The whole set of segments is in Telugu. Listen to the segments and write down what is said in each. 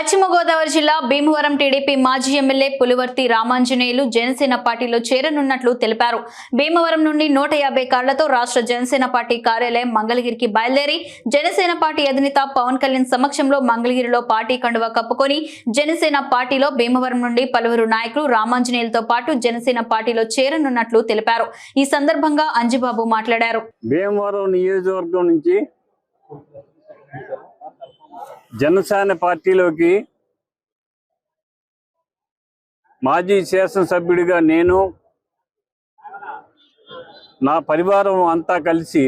పశ్చిమ గోదావరి జిల్లా భీమవరం టీడీపీ మాజీ ఎమ్మెల్యే పులివర్తి రామాంజనేయులు జనసేన పార్టీలో చేరనున్నట్లు తెలిపారు. భీమవరం నుండి నూట యాభై కార్లతో రాష్ట్ర జనసేన పార్టీ కార్యాలయం మంగళగిరికి బయలుదేరి జనసేన పార్టీ అధినేత పవన్ కళ్యాణ్ సమక్షంలో మంగళగిరిలో పార్టీ కండువా కప్పుకొని జనసేన పార్టీలో భీమవరం నుండి పలువురు నాయకులు రామాంజనేయులతో పాటు జనసేన పార్టీలో చేరనున్నట్లు తెలిపారు. ఈ సందర్భంగా అంజిబాబు మాట్లాడారు. భీమవరం నియోజకవర్గం నుంచి జనసేన పార్టీలోకి మాజీ శాసనసభ్యుడిగా నేను నా పరివారం అంతా కలిసి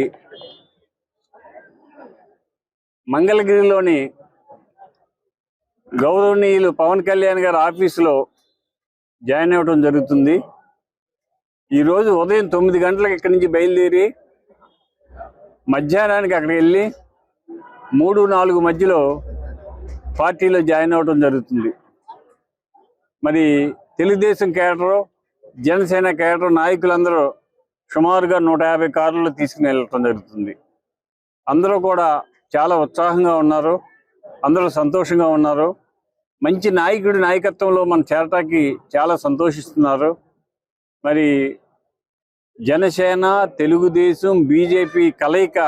మంగళగిరిలోని గౌరవనీయులు పవన్ కళ్యాణ్ గారి ఆఫీసులో జాయిన్ అవ్వడం జరుగుతుంది. ఈరోజు ఉదయం తొమ్మిది గంటలకు ఇక్కడి నుంచి బయలుదేరి మధ్యాహ్నానికి అక్కడికి వెళ్ళి మూడు నాలుగు మధ్యలో పార్టీలో జాయిన్ అవ్వడం జరుగుతుంది. మరి తెలుగుదేశం కేడరు జనసేన కేడరు నాయకులందరూ సుమారుగా నూట యాభై కార్లు తీసుకుని వెళ్ళటం జరుగుతుంది. అందరూ కూడా చాలా ఉత్సాహంగా ఉన్నారు. అందరూ సంతోషంగా ఉన్నారు. మంచి నాయకుడి నాయకత్వంలో మన చేరటానికి చాలా సంతోషిస్తున్నారు. మరి జనసేన తెలుగుదేశం బీజేపీ కలయిక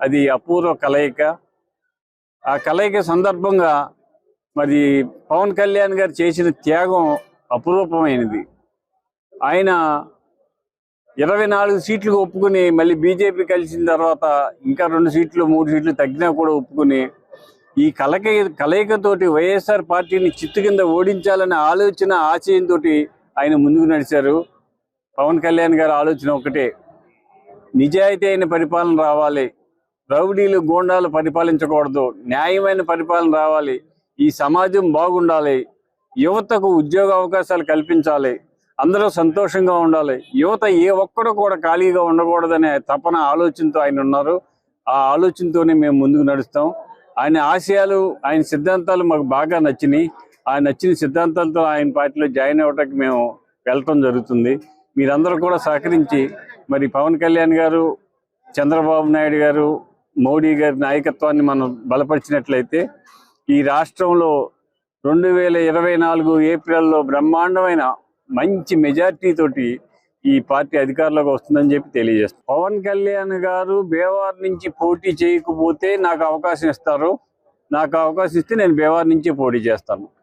అది అపూర్వ కలయిక. ఆ కలయిక సందర్భంగా మరి పవన్ కళ్యాణ్ గారు చేసిన త్యాగం అపురూపమైనది. ఆయన ఇరవై నాలుగు సీట్లు ఒప్పుకుని మళ్ళీ బీజేపీ కలిసిన తర్వాత ఇంకా రెండు సీట్లు మూడు సీట్లు తగ్గినా కూడా ఒప్పుకుని ఈ కలక కలయికతోటి వైఎస్ఆర్ పార్టీని చిత్తు కింద ఓడించాలనే ఆలోచన ఆశయంతో ఆయన ముందుకు నడిచారు. పవన్ కళ్యాణ్ గారి ఆలోచన ఒకటే నిజాయితీ అయిన పరిపాలన రావాలి. రౌడీలు గోండాలు పరిపాలించకూడదు. న్యాయమైన పరిపాలన రావాలి. ఈ సమాజం బాగుండాలి. యువతకు ఉద్యోగ అవకాశాలు కల్పించాలి. అందరూ సంతోషంగా ఉండాలి. యువత ఏ ఒక్కడు కూడా ఖాళీగా ఉండకూడదనే తపన ఆలోచనతో ఆయన ఉన్నారు. ఆ ఆలోచనతోనే మేము ముందుకు నడుస్తాం. ఆయన ఆశయాలు ఆయన సిద్ధాంతాలు మాకు బాగా నచ్చినాయి. ఆ నచ్చిన సిద్ధాంతాలతో ఆయన పార్టీలో జాయిన్ అవ్వటానికి మేము వెళ్ళటం జరుగుతుంది. మీరందరూ కూడా సహకరించి మరి పవన్ కళ్యాణ్ గారు చంద్రబాబు నాయుడు గారు మోడీ గారి నాయకత్వాన్ని మనం బలపరిచినట్లయితే ఈ రాష్ట్రంలో రెండు వేల ఇరవై నాలుగు ఏప్రిల్లో బ్రహ్మాండమైన మంచి మెజార్టీ తోటి ఈ పార్టీ అధికారంలోకి వస్తుందని చెప్పి తెలియజేస్తాం. పవన్ కళ్యాణ్ గారు బేవార్ నుంచి పోటీ చేయకపోతే నాకు అవకాశం ఇస్తారు. నాకు అవకాశం ఇస్తే నేను బేవార్ నుంచి పోటీ చేస్తాను.